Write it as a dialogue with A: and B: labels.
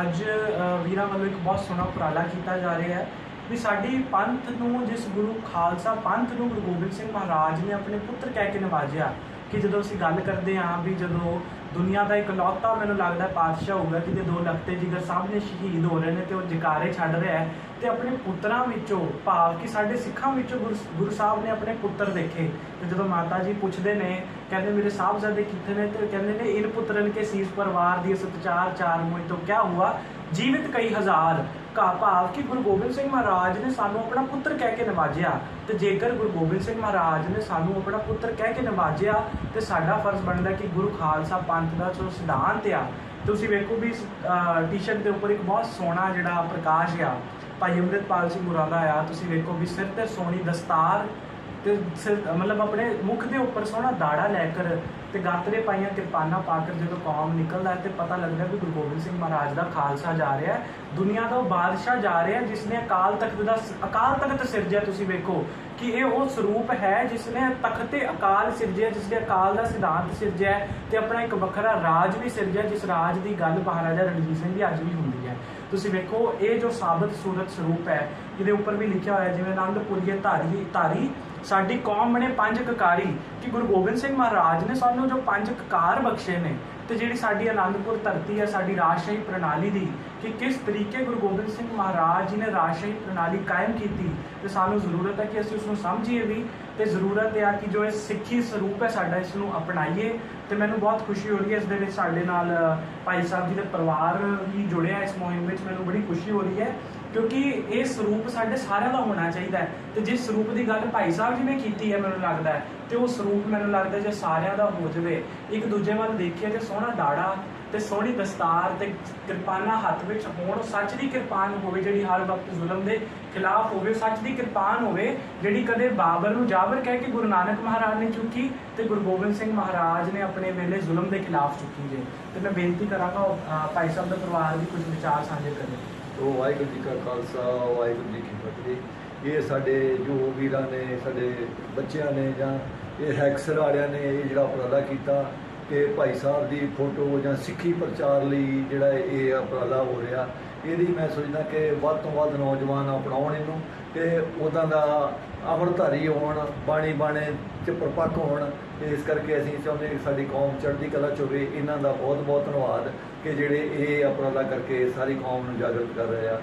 A: ਅੱਜ ਵੀਰਾਂ ਵੱਲੋਂ ਇੱਕ ਬਹੁਤ ਸੋਹਣਾ ਉਪਰਾਲਾ ਕੀਤਾ ਜਾ ਰਿਹਾ ਹੈ ਵੀ ਸਾਡੀ ਪੰਥ ਨੂੰ, ਜਿਸ ਗੁਰੂ ਖਾਲਸਾ ਪੰਥ ਨੂੰ ਗੁਰੂ ਗੋਬਿੰਦ ਸਿੰਘ ਮਹਾਰਾਜ ਨੇ ਆਪਣੇ ਪੁੱਤਰ ਕਹਿ ਕੇ ਨਵਾਜਿਆ ਕਿ ਜਦੋਂ ਅਸੀਂ ਗੱਲ ਕਰਦੇ ਹਾਂ ਵੀ ਜਦੋਂ ਦੁਨੀਆ ਦਾ ਇਕਲੌਤਾ ਮੈਨੂੰ ਲੱਗਦਾ ਪਾਤਸ਼ਾਹ ਹੋਊਗਾ ਕਿ ਜੇ ਦੋ ਲਖਤੇ ਜਿਗਰ ਸਾਹਿਬ ਨੇ ਸ਼ਹੀਦ ਹੋ ਰਹੇ ਨੇ ਤੇ ਉਹ ਜਕਾਰੇ ਛੱਡ ਰਿਹਾ ਹੈ ਤੇ ਆਪਣੇ ਪੁੱਤਰਾਂ ਵਿੱਚੋਂ ਭਾਵ ਕਿ ਸਾਡੇ ਸਿੱਖਾਂ ਵਿੱਚੋਂ ਗੁਰੂ ਗੁਰੂ ਸਾਹਿਬ ਨੇ ਆਪਣੇ ਪੁੱਤਰ ਦੇਖੇ ਤੇ ਜਦੋਂ ਮਾਤਾ ਜੀ ਪੁੱਛਦੇ ਨੇ, ਕਹਿੰਦੇ ਮੇਰੇ ਸਾਹਿਬਜ਼ਾਦੇ ਕਿੱਥੇ ਨੇ ਤੇ ਕਹਿੰਦੇ ਨੇ, ਇਨ ਪੁੱਤਰਨ ਕੇ ਸੀਸ ਪਰਿਵਾਰ ਦੀ ਸਤਚਾਰ ਚਾਰ ਮੋਈ ਤੋਂ, ਕਿਆ ਹੁਆ? ਜੀਵਿਤ ਕਈ ਹਜ਼ਾਰ। ਕਾ ਭਾਵ ਕਿ ਗੁਰੂ ਗੋਬਿੰਦ ਸਿੰਘ ਮਹਾਰਾਜ ਨੇ ਸਾਨੂੰ ਆਪਣਾ ਪੁੱਤਰ ਕਹਿ ਕੇ ਨਵਾਜਿਆ। ਤੇ ਜੇਕਰ ਗੁਰੂ ਗੋਬਿੰਦ ਸਿੰਘ ਮਹਾਰਾਜ ਨੇ ਸਾਨੂੰ ਆਪਣਾ ਪੁੱਤਰ ਕਹਿ ਕੇ ਨਵਾਜਿਆ, ਤੇ ਸਾਡਾ ਫਰਜ਼ ਬਣਦਾ ਕਿ ਗੁਰੂ ਖਾਲਸਾ ਪੰਥ ਦਾ ਜੋ ਸਿਧਾਂਤ ਆ, ਤੁਸੀਂ ਵੇਖੋ ਵੀ ਟੀ-ਸ਼ਰਟ ਦੇ ਉੱਪਰ ਇੱਕ ਬਹੁਤ ਸੋਹਣਾ ਜਿਹੜਾ ਪ੍ਰਕਾਸ਼ ਆ। ਭਾਈ ਅੰਮ੍ਰਿਤਪਾਲ ਸਿੰਘ ਮੁਰਾਦਾ ਆ। ਤੁਸੀਂ ਵੇਖੋ ਵੀ ਸਿਰ ਤੇ ਸੋਹਣੀ ਦਸਤਾਰ ਤੇ ਸਿਰ, ਮਤਲਬ ਆਪਣੇ ਮੁਖ ਦੇ ਉੱਪਰ ਸੋਹਣਾ ਦਾੜਾ ਲੈ ਕਰ ਤੇ ਗਾਤਰੇ ਪਾਈਆਂ ਕਿਰਪਾਨਾਂ ਪਾ ਕੇ ਜਦੋਂ ਕੌਮ ਨਿਕਲਦਾ ਹੈ ਤੇ ਪਤਾ ਲੱਗਦਾ ਵੀ ਗੁਰੂ ਗੋਬਿੰਦ ਸਿੰਘ ਮਹਾਰਾਜ ਦਾ ਖਾਲਸਾ ਜਾ ਰਿਹਾ ਹੈ। ਦੁਨੀਆ ਦਾ ਬਾਦਸ਼ਾਹ ਜਾ ਰਿਹਾ ਜਿਸ ਨੇ ਅਕਾਲ ਤਖਤ ਦਾ ਅਕਾਲ ਤਖਤ ਸਿਰਜਿਆ, ਤੁਸੀਂ ਵੇਖੋ। ਕਿ ਇਹ ਉਹ ਸਰੂਪ ਹੈ ਜਿਸ ਨੇ ਤਖਤ ਅਕਾਲ ਸਿਰਜਿਆ ਜਿਸ ਨੇ ਅਕਾਲ ਦਾ ਸਿਧਾਂਤ ਸਿਰਜਿਆ ਤੇ ਆਪਣਾ ਇੱਕ ਵੱਖਰਾ ਰਾਜ ਵੀ ਸਿਰਜਿਆ, ਜਿਸ ਰਾਜ ਦੀ ਗੱਲ ਮਹਾਰਾਜਾ ਰਣਜੀਤ ਸਿੰਘ ਦੀ ਅੱਜ ਵੀ ਹੁੰਦੀ ਹੈ। ਤੁਸੀਂ ਵੇਖੋ, ਇਹ ਜੋ ਸਾਬਤ ਸੂਰਤ ਸਰੂਪ ਹੈ, ਇਹਦੇ ਉੱਪਰ ਵੀ ਲਿਖਿਆ ਹੋਇਆ ਜਿਵੇਂ ਆਨੰਦਪੁਰੀਏ ਧਾਰੀ ਧਾਰੀ, ਸਾਡੀ ਕੌਮ ਬਣੇ ਪੰਜ ਕਕਾਰੀ, ਕਿ ਗੁਰੂ ਗੋਬਿੰਦ ਸਿੰਘ ਮਹਾਰਾਜ ਨੇ ਸਾਨੂੰ ਜੋ ਪੰਜ ਕਕਾਰ ਬਖਸ਼ੇ ਨੇ ਤੇ ਜਿਹੜੀ ਸਾਡੀ ਆਨੰਦਪੁਰ ਧਰਤੀ ਹੈ, ਸਾਡੀ ਰਾਜਸ਼ਾਹੀ ਪ੍ਰਣਾਲੀ ਦੀ ਕਿ ਕਿਸ ਤਰੀਕੇ ਗੁਰੂ ਗੋਬਿੰਦ ਸਿੰਘ ਮਹਾਰਾਜ ਜੀ ਨੇ ਰਾਜਸ਼ਾਹੀ ਪ੍ਰਣਾਲੀ ਕਾਇਮ ਕੀਤੀ ਤੇ ਸਾਨੂੰ ਜ਼ਰੂਰਤ ਹੈ ਕਿ ਅਸੀਂ ਉਸ ਨੂੰ ਸਮਝੀਏ ਵੀ ਤੇ ਜ਼ਰੂਰਤ ਹੈ ਕਿ ਜੋ ਇਹ ਸਿੱਖੀ ਸਰੂਪ ਹੈ ਸਾਡਾ ਇਸ ਨੂੰ ਅਪਣਾਈਏ ਤੇ ਮੈਨੂੰ ਬਹੁਤ ਖੁਸ਼ੀ ਹੋ ਰਹੀ ਹੈ ਇਸ ਦੇ ਵਿੱਚ ਸਾਡੇ ਨਾਲ ਭਾਈ ਸਾਹਿਬ ਜੀ ਦੇ ਪਰਿਵਾਰ ਵੀ ਜੁੜਿਆ ਇਸ ਮੁਹਿੰਮ ਵਿੱਚ, ਮੈਨੂੰ ਬੜੀ ਖੁਸ਼ੀ ਹੋ ਰਹੀ ਹੈ ਕਿਉਂਕਿ ਇਹ ਸਰੂਪ ਸਾਡੇ ਸਾਰਿਆਂ ਦਾ ਹੋਣਾ ਚਾਹੀਦਾ ਹੈ ਤੇ ਜਿਸ ਸਰੂਪ ਦੀ ਗੱਲ ਭਾਈ ਸਾਹਿਬ ਜੀ ਨੇ ਕੀਤੀ ਹੈ, ਮੈਨੂੰ ਲੱਗਦਾ ਹੈ, ਤੇ ਉਹ ਸਰੂਪ ਮੈਨੂੰ ਲੱਗਦਾ ਜੇ ਸਾਰਿਆਂ ਦਾ ਹੋ ਜਾਵੇ, ਇੱਕ ਦੂਜੇ ਵੱਲ ਦੇਖੀਏ ਤੇ ਸੋਹਣਾ ਦਾੜਾ ਤੇ ਸੋਹਣੀ ਦਸਤਾਰ ਤੇ ਕਿਰਪਾਨਾਂ ਹੱਥ ਵਿੱਚ ਹੋਣ, ਉਹ ਸੱਚ ਦੀ ਕਿਰਪਾਨ ਹੋਵੇ ਜਿਹੜੀ ਹਰ ਵਕਤ ਜ਼ੁਲਮ ਦੇ ਖਿਲਾਫ ਹੋਵੇ ਸੱਚ ਦੀ ਕਿਰਪਾਨ ਹੋਵੇ, ਜਿਹੜੀ ਕਦੇ ਬਾਬਰ ਨੂੰ ਜਾਬਰ ਕਹਿ ਕੇ ਗੁਰੂ ਨਾਨਕ ਮਹਾਰਾਜ ਨੇ ਚੁੱਕੀ ਤੇ ਗੁਰੂ ਗੋਬਿੰਦ ਸਿੰਘ ਮਹਾਰਾਜ ਨੇ ਆਪਣੇ ਵੇਲੇ ਜ਼ੁਲਮ ਦੇ ਖਿਲਾਫ ਚੁੱਕੀ ਜੇ। ਤੇ ਮੈਂ ਬੇਨਤੀ ਕਰਾਂਗਾ ਭਾਈ ਸਾਹਿਬ ਦਾ ਪਰਿਵਾਰ ਵੀ ਕੁਝ ਵਿਚਾਰ ਸਾਂਝੇ ਕਰੇ।
B: ਤੋ ਵਾਹਿਗੁਰੂ ਜੀ ਕਾ ਖਾਲਸਾ, ਵਾਹਿਗੁਰੂ ਜੀ ਕੀ ਫਤਿਹ। ਇਹ ਸਾਡੇ ਜੋ ਵੀਰਾਂ ਨੇ, ਸਾਡੇ ਬੱਚਿਆਂ ਨੇ ਜਾਂ ਇਹ ਹੈਕਸਰ ਵਾਲਿਆਂ ਨੇ ਇਹ ਜਿਹੜਾ ਉਪਰਾਲਾ ਕੀਤਾ ਕਿ ਭਾਈ ਸਾਹਿਬ ਦੀ ਫੋਟੋ ਜਾਂ ਸਿੱਖੀ ਪ੍ਰਚਾਰ ਲਈ ਜਿਹੜਾ ਇਹ ਉਪਰਾਲਾ ਹੋ ਰਿਹਾ, ਇਹਦੀ ਮੈਂ ਸੋਚਦਾ ਕਿ ਵੱਧ ਤੋਂ ਵੱਧ ਨੌਜਵਾਨ ਅਪਣਾਉਣ ਇਹਨੂੰ ਤੇ ਉਦਾਂ ਦਾ ਅਮਰਧਾਰੀ ਹੋਣ, ਬਾਣੀ ਬਾਣੇ ਚ ਪਰਪੱਕ ਹੋਣ। ਇਸ ਕਰਕੇ ਅਸੀਂ ਚਾਹੁੰਦੇ ਕਿ ਸਾਡੀ ਕੌਮ ਚੜ੍ਹਦੀ ਕਲਾ ਚ ਹੋਵੇ। ਇਹਨਾਂ ਦਾ ਬਹੁਤ ਬਹੁਤ ਧੰਨਵਾਦ ਕਿ ਜਿਹੜੇ ਇਹ ਉਪਰਾਲਾ ਕਰਕੇ ਸਾਰੀ ਕੌਮ ਨੂੰ ਜਾਗਰੂਕ ਕਰ ਰਹੇ ਆ।